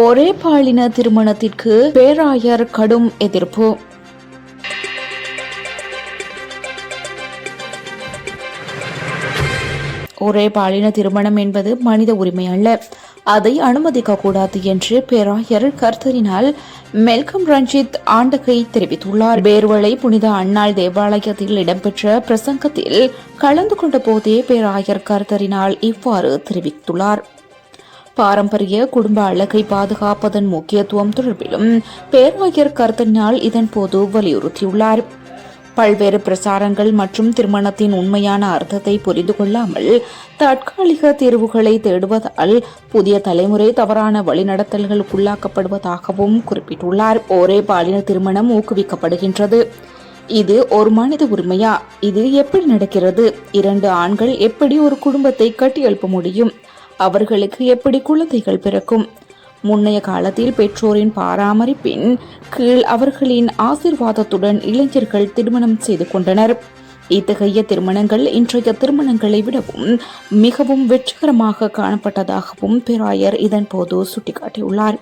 ஒரே பாலின திருமணத்திற்கு பேராயர் கடும் எதிர்ப்பு. ஒரே பாலின திருமணம் என்பது மனித உரிமை அல்ல. அதை அனுமதிக்க கூடாது என்று பேராயர் கர்த்தரினால் மெல்கம் ரஞ்சித் ஆண்டகை தெரிவித்துள்ளார். பேர்வளை புனித அன்னாள் தேவாலயத்தில் இடம்பெற்ற பிரசங்கத்தில் கலந்து கொண்ட போதே பேராயர் கர்த்தரினால் இவ்வாறு தெரிவித்துள்ளார். பாரம்பரிய குடும்ப அழகை பாதுகாப்பதன் முக்கியத்துவம் தொடர்பிலும் பேராயர் இதன் போது வலியுறுத்தியுள்ளார். பல்வேறு பிரசாரங்கள் மற்றும் திருமணத்தின் உண்மையான அர்த்தத்தை புரிந்து கொள்ளாமல் தற்காலிக தீர்வுகளை தேடுவதால் புதிய தலைமுறை தவறான வழிநடத்தல்களுக்குள்ளாக்கப்படுவதாகவும் குறிப்பிட்டுள்ளார். ஒரே பாலின திருமணம் ஊக்குவிக்கப்படுகின்றது. இது ஒரு மனித உரிமையா? இது எப்படி நடக்கிறது? இரண்டு ஆண்கள் எப்படி ஒரு குடும்பத்தை கட்டியெழுப்ப முடியும்? அவர்களுக்கு எப்படி குழந்தைகள் பிறக்கும்? முன்னைய காலத்தில் பெற்றோரின் பாராமரிப்பின் கீழ் அவர்களின் ஆசிர்வாதத்துடன் இளைஞர்கள் திருமணம் செய்து கொண்டனர். இத்தகைய திருமணங்கள் இன்றைய திருமணங்களை விடவும் மிகவும் வெற்றிகரமாக காணப்பட்டதாகவும் பேராயர் இதன்போது சுட்டிக்காட்டியுள்ளார்.